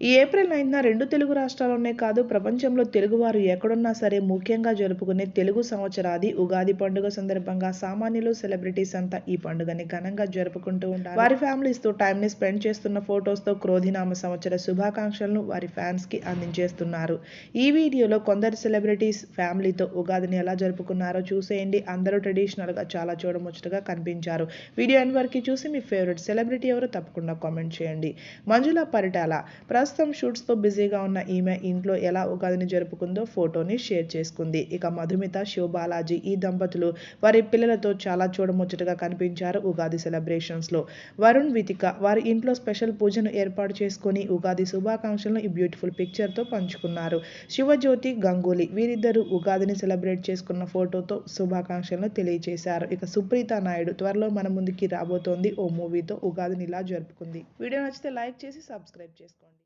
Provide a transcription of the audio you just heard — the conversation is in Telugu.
ఈ ఏప్రిల్ నైన్త్న రెండు తెలుగు రాష్ట్రాల్లోనే కాదు ప్రపంచంలో తెలుగువారు ఎక్కడున్నా సరే ముఖ్యంగా జరుపుకునే తెలుగు సంవత్సరాది ఉగాది పండుగ సందర్భంగా సామాన్యులు సెలబ్రిటీస్ అంతా ఈ పండుగని ఘనంగా జరుపుకుంటూ ఉంటారు వారి ఫ్యామిలీస్తో టైం ని స్పెండ్ చేస్తున్న ఫొటోస్తో క్రోధినామ సంవత్సర శుభాకాంక్షలను వారి ఫ్యాన్స్కి అందించేస్తున్నారు. ఈ వీడియోలో కొందరు సెలబ్రిటీస్ ఫ్యామిలీతో ఉగాదిని ఎలా జరుపుకున్నారో చూసేయండి. అందరూ ట్రెడిషనల్గా చాలా చూడముచ్చటగా కనిపించారు. వీడియో ఎండ్ వరకు చూసి మీ ఫేవరెట్ సెలబ్రిటీ ఎవరో తప్పకుండా కామెంట్ చేయండి. మంజుల పరిటాల ప్రస్తుతం ప్రస్తుతం షూట్స్తో బిజీగా ఉన్న ఈమె ఇంట్లో ఎలా ఉగాదిని జరుపుకుందో ఫోటోని షేర్ చేసుకుంది. ఇక మధుమిత శివబాలాజీ ఈ దంపతులు వారి పిల్లలతో చాలా చూడముచ్చటగా కనిపించారు ఉగాది సెలబ్రేషన్స్లో వరుణ్ వితిక వారి ఇంట్లో స్పెషల్ పూజను ఏర్పాటు చేసుకుని ఉగాది శుభాకాంక్షలను ఈ బ్యూటిఫుల్ పిక్చర్తో పంచుకున్నారు. శివజ్యోతి గంగూలీ వీరిద్దరూ ఉగాదిని సెలబ్రేట్ చేసుకున్న ఫోటోతో శుభాకాంక్షలను తెలియజేశారు ఇక సుప్రీత నాయుడు త్వరలో మన ముందుకి రాబోతోంది. ఓ మూవీతో ఉగాదిని ఇలా జరుపుకుంది. వీడియో నచ్చితే లైక్ చేసి సబ్స్క్రైబ్ చేసుకోండి.